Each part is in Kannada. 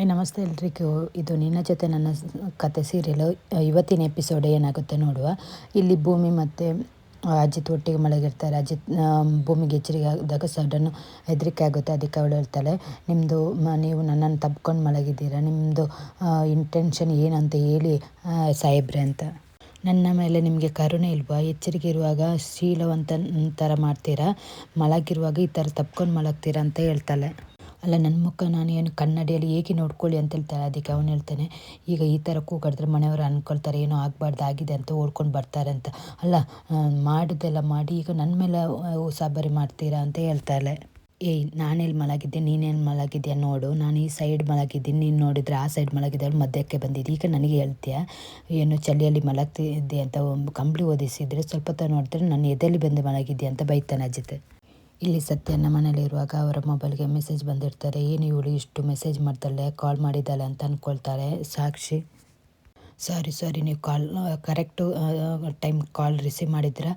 ಐ ನಮಸ್ತೆ ಎಲ್ರಿಗೂ. ಇದು ನಿನ್ನ ಜೊತೆ ನನ್ನ ಕತೆ ಸೀರಿಯಲು. ಇವತ್ತಿನ ಎಪಿಸೋಡ್ ಏನಾಗುತ್ತೆ ನೋಡುವ. ಇಲ್ಲಿ ಭೂಮಿ ಮತ್ತು ಅಜಿತ್ ಒಟ್ಟಿಗೆ ಮಲಗಿರ್ತಾರೆ. ಅಜಿತ್ ಭೂಮಿಗೆ ಎಚ್ಚರಿಕೆ ಆದಾಗ ಸಡನ್ನು ಹೆದರಿಕೆ ಆಗುತ್ತೆ. ಅದಕ್ಕೆ ಅವಳು ಹೇಳ್ತಾಳೆ ನಿಮ್ಮದು ನೀವು ನನ್ನನ್ನು ತಬ್ಕೊಂಡು ಮಲಗಿದ್ದೀರಾ? ನಿಮ್ಮದು ಇಂಟೆನ್ಷನ್ ಏನಂತ ಹೇಳಿ ಸಾಹೇಬ್ರೆ ಅಂತ. ನನ್ನ ಮೇಲೆ ನಿಮಗೆ ಕರುಣೆ ಇಲ್ವಾ? ಎಚ್ಚರಿಕೆ ಇರುವಾಗ ಶೀಲವಂತ ಥರ ಮಾಡ್ತೀರಾ? ಮಲಗಿರುವಾಗ ಈ ಥರ ತಪ್ಕೊಂಡು ಮಲಗ್ತೀರಾ ಅಂತ ಹೇಳ್ತಾಳೆ. ಅಲ್ಲ ನನ್ನ ಮುಖ ನಾನು ಏನು ಕನ್ನಡಿಯಲ್ಲಿ ಹೇಗೆ ನೋಡ್ಕೊಳ್ಳಿ ಅಂತ ಹೇಳ್ತಾರೆ ಅದಕ್ಕೆ ಅವನು ಹೇಳ್ತಾನೆ, ಈಗ ಈ ಥರ ಕೂಗಾಡಿದ್ರೆ ಮನೆಯವರು ಅಂದ್ಕೊಳ್ತಾರೆ ಏನೋ ಆಗಬಾರ್ದು, ಆಗಿದೆ ಅಂತ ಓಡ್ಕೊಂಡು ಬರ್ತಾರೆ ಅಂತ. ಅಲ್ಲ ಮಾಡಿದೆಲ್ಲ ಮಾಡಿ, ಈಗ ನನ್ನ ಮೇಲೆ ಉಸಾಬರಿ ಮಾಡ್ತೀರಾ ಅಂತ ಹೇಳ್ತಾಳೆ. ಏಯ್ ನಾನೆಲ್ಲಿ ಮಲಗಿದ್ದೆ ನೀನೇನು ಮಲಗಿದ್ಯಾ ನೋಡು. ನಾನು ಈ ಸೈಡ್ ಮಲಗಿದ್ದೀನಿ, ನೀನು ನೋಡಿದ್ರೆ ಆ ಸೈಡ್ ಮಲಗಿದ್ದಾಳು ಮಧ್ಯಕ್ಕೆ ಬಂದಿದ್ದೆ. ಈಗ ನನಗೆ ಹೇಳ್ತೀಯಾ, ಏನು ಚಳಿಯಲ್ಲಿ ಮಲಗ್ತಿದ್ದೆ ಅಂತ ಕಂಬಳಿ ಓದಿಸಿದ್ರೆ ಸ್ವಲ್ಪ ಹೊತ್ತು ನೋಡಿದ್ರೆ ನಾನು ಎದೆಯಲ್ಲಿ ಬಂದು ಮಲಗಿದ್ದೆ ಅಂತ ಬೈತಾನೆ ಅಜಿತ್. ಇಲ್ಲಿ ಸತ್ಯನ ಮನೇಲಿರುವಾಗ ಅವರ ಮೊಬೈಲ್ಗೆ ಮೆಸೇಜ್ ಬಂದಿರ್ತಾರೆ, ಏನು ಇವಳು ಇಷ್ಟು ಮೆಸೇಜ್ ಮಾಡ್ತಾಳೆ, ಕಾಲ್ ಮಾಡಿದ್ದಾಳೆ ಅಂತ ಅಂದ್ಕೊಳ್ತಾಳೆ ಸಾಕ್ಷಿ? ಸಾರಿ ಸಾರಿ, ನೀವು call, correct time call receive ಮಾಡಿದ್ರೆ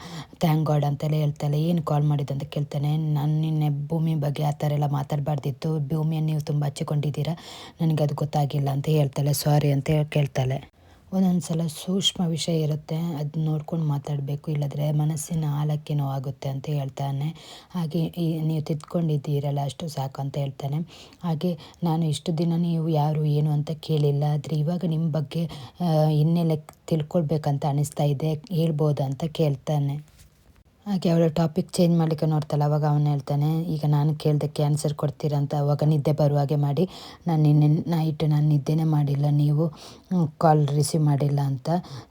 ಥ್ಯಾಂಕ್ ಗಾಡ್ ಅಂತೆಲ್ಲ ಹೇಳ್ತಾಳೆ, ಏನು ಕಾಲ್ ಮಾಡಿದ್ದು? ಅಂತ ಕೇಳ್ತಾನೆ. ನಾನು ನಿನ್ನೆ ಭೂಮಿ ಬಗ್ಗೆ ಆ ಥರ ಎಲ್ಲ ಮಾತಾಡಬಾರ್ದಿತ್ತು, ಭೂಮಿಯನ್ನು ನೀವು ತುಂಬ ಹಚ್ಚಿಕೊಂಡಿದ್ದೀರಾ? ನನಗೆ ಅದು ಗೊತ್ತಾಗಿಲ್ಲ ಅಂತ ಹೇಳ್ತಾಳೆ, ಸಾರಿ ಅಂತ ಕೇಳ್ತಾಳೆ ಒಂದೊಂದು ಸಲ ಸೂಕ್ಷ್ಮ ವಿಷಯ ಇರುತ್ತೆ ಅದು ನೋಡ್ಕೊಂಡು ಮಾತಾಡಬೇಕು, ಇಲ್ಲದ್ರೆ ಮನಸ್ಸಿನ ಆಳಕ್ಕೆ ನೋವಾಗುತ್ತೆ ಅಂತ ಹೇಳ್ತಾನೆ. ಹಾಗೆ ಈ ನೀವು ತಿದ್ಕೊಂಡಿದ್ದೀರಲ್ಲ ಅಷ್ಟು ಸಾಕು ಅಂತ ಹೇಳ್ತಾನೆ. ಹಾಗೆ ನಾನು ಇಷ್ಟು ದಿನ ನೀವು ಯಾರು, ಏನು ಅಂತ ಕೇಳಿಲ್ಲ. ಆದರೆ ಇವಾಗ ನಿಮ್ಮ ಬಗ್ಗೆ ಇನ್ನೆಲ್ಲ ತಿಳ್ಕೊಳ್ಬೇಕಂತ ಅನಿಸ್ತಾ ಇದೆ, ಹೇಳ್ಬೋದಾ ಅಂತ ಕೇಳ್ತಾನೆ. ಹಾಗೆ ಅವಳು ಟಾಪಿಕ್ ಚೇಂಜ್ ಮಾಡಲಿಕ್ಕೆ ನೋಡ್ತಾಳೆ ಅವಾಗ ಅವನು ಹೇಳ್ತಾನೆ, ಈಗ ನಾನು ಕೇಳ್ದಕ್ಕೆ ಆನ್ಸರ್ ಕೊಡ್ತೀರಂತ ಅವಾಗ ನಿದ್ದೆ ಬರುವ ಹಾಗೆ ಮಾಡಿ. ನಾನು ನಿನ್ನೆ ನೈಟ್ ನಾನು ನಿದ್ದೆನೇ ಮಾಡಿಲ್ಲ, ನೀವು ಕಾಲ್ ರಿಸೀವ್ ಮಾಡಿಲ್ಲ ಅಂತ.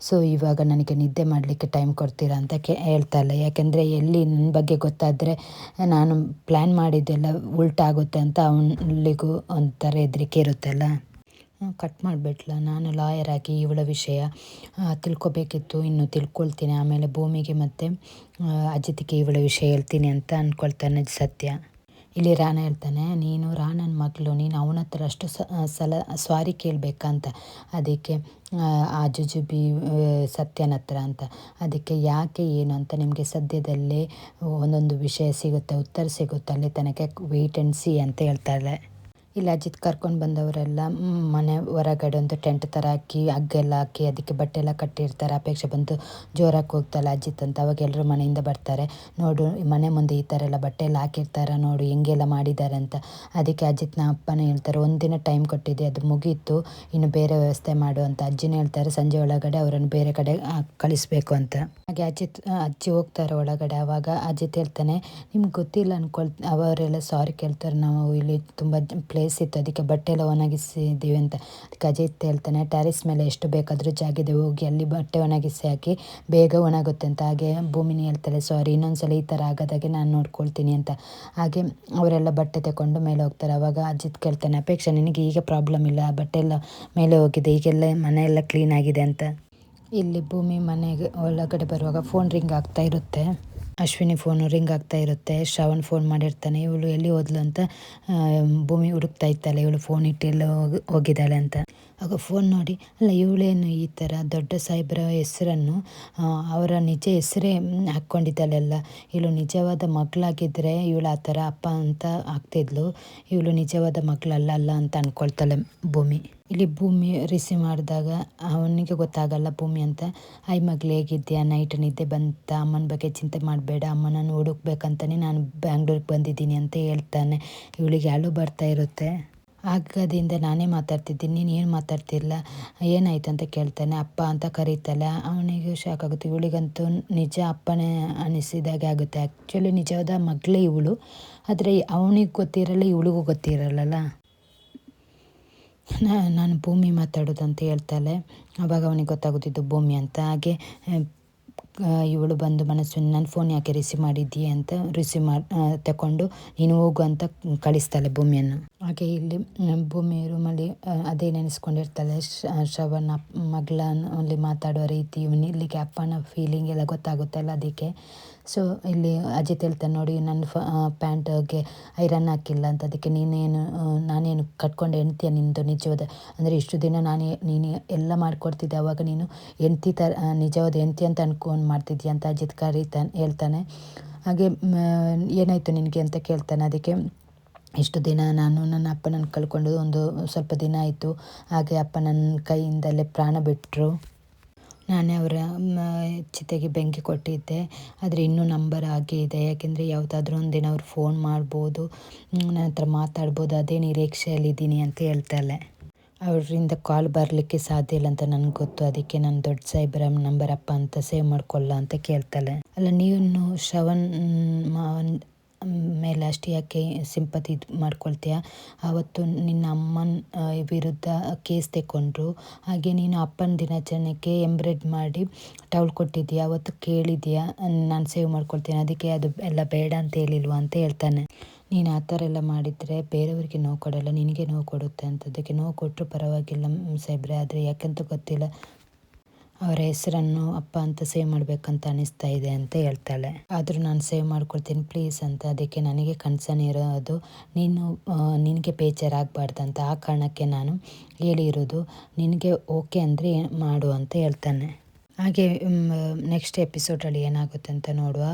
ಸೊ ಇವಾಗ ನನಗೆ ನಿದ್ದೆ ಮಾಡಲಿಕ್ಕೆ ಟೈಮ್ ಕೊಡ್ತೀರಾ ಅಂತ ಕೇ ಹೇಳ್ತಾಳೆ ಯಾಕೆಂದರೆ ಎಲ್ಲಿ ನನ್ನ ಬಗ್ಗೆ ಗೊತ್ತಾದರೆ ನಾನು ಪ್ಲ್ಯಾನ್ ಮಾಡಿದ್ದೆಲ್ಲ ಉಲ್ಟಾಗುತ್ತೆ ಅಂತ ಅವನಿಗೂ ಒಂಥರ ಹೆದರಿಕೆ ಇರುತ್ತಲ್ಲ. ಕಟ್ ಮಾಡಿಬಿಟ್ಲ. ನಾನು ಲಾಯರ್ ಆಗಿ ಇವಳ ವಿಷಯ ತಿಳ್ಕೊಬೇಕಿತ್ತು. ಇನ್ನು ತಿಳ್ಕೊಳ್ತೀನಿ. ಆಮೇಲೆ ಭೂಮಿಗೆ ಮತ್ತು ಅಜಿತಿಗೆ ಇವಳ ವಿಷಯ ಹೇಳ್ತೀನಿ ಅಂತ ಅಂದ್ಕೊಳ್ತಾನೆ ಸತ್ಯ. ಇಲ್ಲಿ ರಾಣ ಹೇಳ್ತಾನೆ, ನೀನು ರಾಣನ ಮಗಳು. ನೀನು ಅವನ ಹತ್ರ ಅಷ್ಟು ಸಲ, ಸ್ವಾರಿ ಕೇಳಬೇಕಂತ. ಅದಕ್ಕೆ, ಆ ಜುಜುಬಿ ಸತ್ಯನ ಹತ್ರ ಅಂತ. ಅದಕ್ಕೆ ಯಾಕೆ ಏನು ಅಂತ ನಿಮಗೆ ಸದ್ಯದಲ್ಲೇ ಒಂದೊಂದು ವಿಷಯ ಸಿಗುತ್ತೆ, ಉತ್ತರ ಸಿಗುತ್ತೆ. ಅಲ್ಲಿ ತನಕ ವೆಯ್ಟ್ ಆ್ಯಂಡ್ ಸಿ ಅಂತ ಹೇಳ್ತಾಳೆ. ಇಲ್ಲಿ, ಅಜಿತ್ ಕರ್ಕೊಂಡು ಬಂದವರೆಲ್ಲ ಮನೆ ಹೊರಗಡೆ ಒಂದು ಟೆಂಟ್ ಥರ ಹಾಕಿ ಹಗ್ಗೆಲ್ಲ ಹಾಕಿ, ಅದಕ್ಕೆ ಬಟ್ಟೆ ಎಲ್ಲ ಕಟ್ಟಿರ್ತಾರೆ. ಅಪೇಕ್ಷೆ ಬಂದು ಜೋರಾಗಿ ಹೋಗ್ತಲ್ಲ ಅಜಿತ್ ಅಂತ. ಅವಾಗ ಎಲ್ಲರೂ ಮನೆಯಿಂದ ಬರ್ತಾರೆ. ನೋಡು ಮನೆ ಮುಂದೆ ಈ ಥರ ಎಲ್ಲ ಬಟ್ಟೆ ಎಲ್ಲ ಹಾಕಿರ್ತಾರೆ, ನೋಡು, ಹೆಂಗೆಲ್ಲ ಮಾಡಿದ್ದಾರೆ ಅಂತ. ಅದಕ್ಕೆ ಅಜಿತ್ನ ಅಪ್ಪನೇ ಹೇಳ್ತಾರೆ ಒಂದಿನ ಟೈಮ್ ಕೊಟ್ಟಿದೆ ಅದು ಮುಗೀತು, ಇನ್ನು ಬೇರೆ ವ್ಯವಸ್ಥೆ ಮಾಡು ಅಂತ. ಅಜ್ಜಿನೇ ಹೇಳ್ತಾರೆ, ಸಂಜೆ ಒಳಗಡೆ ಅವರನ್ನು ಬೇರೆ ಕಡೆ ಕಳಿಸ್ಬೇಕು ಅಂತ. ಹಾಗೆ ಅಜಿತ್ ಅಜ್ಜಿ ಹೋಗ್ತಾರೆ ಒಳಗಡೆ. ಅವಾಗ ಅಜಿತ್ ಹೇಳ್ತಾನೆ, ನಿಮ್ಗೆ ಗೊತ್ತಿಲ್ಲ ಅನ್ಕೊಳ್, ಅವರೆಲ್ಲ ಸಾರಿ ಕೇಳ್ತಾರೆ, ನಾವು ಇಲ್ಲಿ ತುಂಬ ಪ್ಲೇಸ್ ಇತ್ತು. ಅದಕ್ಕೆ ಬಟ್ಟೆ ಎಲ್ಲ ಒಣಗಿಸಿದ್ದೀವಿ ಅಂತ. ಅದಕ್ಕೆ ಅಜಿತ್ ಹೇಳ್ತಾನೆ ಟ್ಯಾರಿಸ್ ಮೇಲೆ ಎಷ್ಟು ಬೇಕಾದರೂ ಜಾಗಿದೆ ಹೋಗಿ ಅಲ್ಲಿ ಬಟ್ಟೆ ಒಣಗಿಸಿ ಹಾಕಿ, ಬೇಗ ಒಣಗುತ್ತೆ ಅಂತ. ಹಾಗೆ ಭೂಮಿನಿ ಹೇಳ್ತಾರೆ ಸಾರಿ ಇನ್ನೊಂದು ಸಲ ಈ ಥರ ಆಗೋದಾಗೆ ನಾನು ನೋಡ್ಕೊಳ್ತೀನಿ ಅಂತ. ಹಾಗೆ ಅವರೆಲ್ಲ ಬಟ್ಟೆ ತಗೊಂಡು ಮೇಲೆ ಹೋಗ್ತಾರೆ. ಅವಾಗ ಅಜಿತ್ ಕೇಳ್ತಾನೆ, ಅಪೇಕ್ಷೆ, ನಿನಗೆ ಈಗ ಪ್ರಾಬ್ಲಮ್ ಇಲ್ಲ, ಬಟ್ಟೆ ಎಲ್ಲ ಮೇಲೆ ಹೋಗಿದೆ, ಈಗೆಲ್ಲ ಮನೆಯೆಲ್ಲ ಕ್ಲೀನ್ ಆಗಿದೆ ಅಂತ. ಇಲ್ಲಿ ಭೂಮಿ ಮನೆಗೆ ಒಳಗಡೆ ಬರುವಾಗ ಫೋನ್ ರಿಂಗ್ ಆಗ್ತಾ ಇರುತ್ತೆ. ಅಶ್ವಿನಿ ಫೋನು ರಿಂಗ್ ಆಗ್ತಾ ಇರುತ್ತೆ, ಶ್ರವಣ್ ಫೋನ್ ಮಾಡಿರ್ತಾನೆ, ಇವಳು ಎಲ್ಲಿ ಹೋದ್ಲು ಅಂತ ಭೂಮಿ ಹುಡುಕ್ತಾ ಇದ್ದಾಳೆ, ಇವಳು ಫೋನ್ ಇಟ್ಟು ಎಲ್ಲ ಹೋಗಿ, ಹೋಗಿದ್ದಾಳೆ ಅಂತ. ಆಗ ಫೋನ್ ನೋಡಿ, ಅಲ್ಲ ಇವಳೇನು ಈ ಥರ ದೊಡ್ಡ ಸಾಹೇಬ್ರ ಹೆಸರನ್ನು ಅವರ ನಿಜ ಹೆಸರೇ ಹಾಕ್ಕೊಂಡಿದ್ದಾಳೆಲ್ಲ ಇವಳು ನಿಜವಾದ ಮಗಳಾಗಿದ್ದರೆ ಇವಳು ಆ ಥರ ಅಪ್ಪ ಅಂತ ಆಗ್ತಿದ್ಲು. ಇವಳು ನಿಜವಾದ ಮಗಳಲ್ಲ ಅಲ್ಲ ಅಂತ ಅಂದ್ಕೊಳ್ತಾಳೆ ಭೂಮಿ. ಇಲ್ಲಿ ಭೂಮಿ ರಿಸೀವ್ ಮಾಡಿದಾಗ ಅವನಿಗೆ ಗೊತ್ತಾಗಲ್ಲ ಭೂಮಿ ಅಂತ. ಐ ಮಗ್ಳು ಹೇಗಿದ್ಯಾ ನೈಟ್ ನಿದ್ದೆ ಬಂತ? ಅಮ್ಮನ ಬಗ್ಗೆ ಚಿಂತೆ ಮಾಡಬೇಡ. ಅಮ್ಮನನ್ನು ಹುಡುಕ್ಬೇಕಂತಲೇ ನಾನು ಬ್ಯಾಂಗ್ಳೂರಿಗೆ ಬಂದಿದ್ದೀನಿ ಅಂತ ಹೇಳ್ತಾನೆ. ಇವಳಿಗೆ ಅಳು ಬರ್ತಾ ಇರುತ್ತೆ. ಆಗದಿಂದ ನಾನೇ ಮಾತಾಡ್ತಿದ್ದೀನಿ. ನೀನು ಏನು ಮಾತಾಡ್ತಿಲ್ಲ ಏನಾಯ್ತು ಅಂತ ಕೇಳ್ತಾನೆ. ಅಪ್ಪ ಅಂತ ಕರೀತಲ್ಲ. ಅವನಿಗೆ ಶಾಕ್ ಆಗುತ್ತೆ. ಇವಳಿಗಂತೂ ನಿಜ ಅಪ್ಪನೇ ಅನಿಸಿದಾಗೆ ಆಗುತ್ತೆ. ಆ್ಯಕ್ಚುಲಿ ನಿಜವಾದ ಮಗಳೇ ಇವಳು. ಆದರೆ ಅವನಿಗೆ ಗೊತ್ತಿರಲ್ಲ, ಇವಳಿಗೂ ಗೊತ್ತಿರಲ್ಲಲ್ಲ. ನಾನು ಭೂಮಿ ಮಾತಾಡೋದು ಅಂತ ಹೇಳ್ತಾಳೆ ಆವಾಗ ಅವನಿಗೆ ಗೊತ್ತಾಗುತ್ತಿದ್ದು ಭೂಮಿ ಅಂತ. ಹಾಗೆ ಇವಳು ಬಂದು ಮನಸ್ಸು ನನ್ನ ಫೋನ್ ಯಾಕೆ ರಿಸೀವ್ ಮಾಡಿದ್ದೀಯ ಅಂತ ರಿಸೀವ್ ಮಾಡಿ ತಗೊಂಡು ನೀನು ಹೋಗು ಅಂತ ಕಳಿಸ್ತಾಳೆ ಭೂಮಿಯನ್ನು. ಹಾಗೆ ಇಲ್ಲಿ ಭೂಮಿ ರೂಮಲ್ಲಿ ಅದೇ ನೆನೆಸ್ಕೊಂಡಿರ್ತಾಳೆ ಶ್ರವಣ ಮಗಳ ಅಲ್ಲಿ ಮಾತಾಡೋ ರೀತಿ ಇಲ್ಲಿಗೆ ಅಪ್ಪನ ಫೀಲಿಂಗ್ ಎಲ್ಲ ಗೊತ್ತಾಗುತ್ತಲ್ಲ ಅದಕ್ಕೆ. ಸೊ ಇಲ್ಲಿ ಅಜಿತ್ ಹೇಳ್ತಾನೆ ನೋಡಿ, ನನ್ನ ಫ ಪ್ಯಾಂಟ್ಗೆ ಐರನ್ ಹಾಕಿಲ್ಲ ಅಂತ. ಅದಕ್ಕೆ ನೀನೇನು ನಾನೇನು ಕಟ್ಕೊಂಡು ಎಣ್ತೀಯ ನಿಂದು ನಿಜವಾದ? ಅಂದರೆ ಇಷ್ಟು ದಿನ ನಾನೇ, ನೀನು ಎಲ್ಲ ಮಾಡಿಕೊಡ್ತಿದ್ದೆ. ಅವಾಗ ನೀನು ಹೆಂಡ್ತಿ ಥರ ನಿಜವಾದ ಹೆಂಡ್ತಿ ಅಂತ ಅನ್ಕೊಂಡು ಮಾಡ್ತಿದ್ಯಾ ಅಂತ ಅಜಿತ್ ಕರೀತಾನೆ, ಹೇಳ್ತಾನೆ. ಹಾಗೆ ಏನಾಯಿತು ನಿನಗೆ ಅಂತ ಕೇಳ್ತಾನೆ. ಅದಕ್ಕೆ, ಇಷ್ಟು ದಿನ ನಾನು ನನ್ನ ಅಪ್ಪನನ್ನು ಕಳ್ಕೊಂಡು ಒಂದು ಸ್ವಲ್ಪ ದಿನ ಆಯಿತು. ಹಾಗೆ ಅಪ್ಪ ನನ್ನ ಕೈಯಿಂದಲೇ ಪ್ರಾಣ ಬಿಟ್ಟರು ನಾನೇ ಅವರ ಚಿತೆಗೆ ಬೆಂಕಿ ಕೊಟ್ಟಿದ್ದೆ. ಆದರೆ ಇನ್ನೂ ನಂಬರ್ ಹಾಗೆ ಇದೆ. ಯಾಕೆಂದರೆ ಯಾವುದಾದ್ರೂ ಒಂದಿನ ದಿನ ಅವ್ರು ಫೋನ್ ಮಾಡ್ಬೋದು ನನ್ನ ಹತ್ರ ಮಾತಾಡ್ಬೋದು, ಅದೇ ನಿರೀಕ್ಷೆಯಲ್ಲಿದ್ದೀನಿ ಅಂತ ಹೇಳ್ತಾಳೆ. ಅವರಿಂದ ಕಾಲ್ ಬರಲಿಕ್ಕೆ ಸಾಧ್ಯ ಇಲ್ಲ ಅಂತ ನನಗೆ ಗೊತ್ತು. ಅದಕ್ಕೆ ನಾನು ದೊಡ್ಡ ಸಾಹೇಬ್ರ ನಂಬರ್ ಅಪ್ಪ ಅಂತ ಸೇವ್ ಮಾಡ್ಕೊಳ್ಳ ಅಂತ ಕೇಳ್ತಾಳೆ. ಅಲ್ಲ, ನೀನು ಶ್ರವಣ್ ಮೇಲೆ ಅಷ್ಟು ಯಾಕೆ ಸಿಂಪತಿ ಇದು ಮಾಡ್ಕೊಳ್ತೀಯ? ಆವತ್ತು ನಿನ್ನ ಅಮ್ಮನ ವಿರುದ್ಧ ಕೇಸ್ ತೆಕ್ಕೊಂಡ್ರು ಹಾಗೆ ನೀನು ಅಪ್ಪನ ದಿನಾಚರಣೆಗೆ ಎಂಬ್ರಾಯ್ಡ್ ಮಾಡಿ ಟೌಲ್ ಕೊಟ್ಟಿದ್ದೀಯ, ಅವತ್ತು ಕೇಳಿದ್ಯಾ ನಾನು ಸೇವ್ ಮಾಡ್ಕೊಳ್ತೀನಿ, ಅದಕ್ಕೆ ಅದು ಎಲ್ಲ ಬೇಡ ಅಂತ ಹೇಳಿಲ್ವಾ ಅಂತ ಹೇಳ್ತಾನೆ. ನೀನು ಆ ಥರ ಎಲ್ಲ ಮಾಡಿದರೆ ಬೇರೆಯವರಿಗೆ ನೋವು ಕೊಡಲ್ಲ, ನಿನಗೆ ನೋವು ಕೊಡುತ್ತೆ ಅಂತ ಅದಕ್ಕೆ ನೋವು ಕೊಟ್ಟರು ಪರವಾಗಿಲ್ಲ ಸಾಹೇಬ್ರೆ, ಆದರೆ ಯಾಕಂತ ಗೊತ್ತಿಲ್ಲ. ಅವರ ಹೆಸರನ್ನು ಅಪ್ಪ ಅಂತ ಸೇವ್ ಮಾಡಬೇಕಂತ ಅನಿಸ್ತಾ ಇದೆ ಅಂತ ಹೇಳ್ತಾಳೆ. ಆದರೂ ನಾನು ಸೇವ್ ಮಾಡ್ಕೊಳ್ತೀನಿ ಪ್ಲೀಸ್ ಅಂತ. ಅದಕ್ಕೆ ನನಗೆ ಕನ್ಸರ್ನ್ ಇರೋದು ನೀನು ನಿನಗೆ ಬೇಜಾರಾಗಬಾರ್ದಂತ ಆ ಕಾರಣಕ್ಕೆ ನಾನು ಹೇಳಿರೋದು ನಿನಗೆ ಓಕೆ ಅಂದರೆ ಮಾಡು ಅಂತ ಹೇಳ್ತಾನೆ. ಹಾಗೆ ನೆಕ್ಸ್ಟ್ ಎಪಿಸೋಡಲ್ಲಿ ಏನಾಗುತ್ತೆ ಅಂತ ನೋಡುವ.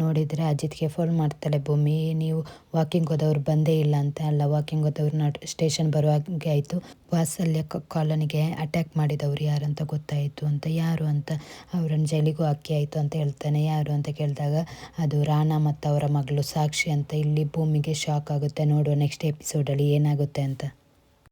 ನೋಡಿದರೆ ಅಜಿತ್ಗೆ ಫೋನ್ ಮಾಡ್ತಾಳೆ, ಭೂಮಿ, ನೀವು ವಾಕಿಂಗ್ ಹೋದವ್ರು ಬಂದೇ ಇಲ್ಲ ಅಂತ. ಅಲ್ಲ ವಾಕಿಂಗ್ ಹೋದವ್ರು ನ ಸ್ಟೇಷನ್ ಬರುವಾಗೆ ಆಯಿತು. ವಾಸಲ್ಯ ಕಾಲೋನಿಗೆ ಅಟ್ಯಾಕ್ ಮಾಡಿದವರು ಅಂತ ಗೊತ್ತಾಯಿತು ಅಂತ, ಯಾರು ಅಂತ? ಅವರನ್ನು ಜೈಲಿಗೂ ಹಾಕಿ ಆಯಿತು ಅಂತ ಹೇಳ್ತಾನೆ. ಯಾರು ಅಂತ ಕೇಳಿದಾಗ, ಅದು ರಾಣಾ ಮತ್ತು ಅವರ ಮಗಳು ಸಾಕ್ಷಿ ಅಂತ, ಇಲ್ಲಿ ಭೂಮಿಗೆ ಶಾಕ್ ಆಗುತ್ತೆ. ನೋಡುವ ನೆಕ್ಸ್ಟ್ ಎಪಿಸೋಡಲ್ಲಿ ಏನಾಗುತ್ತೆ ಅಂತ.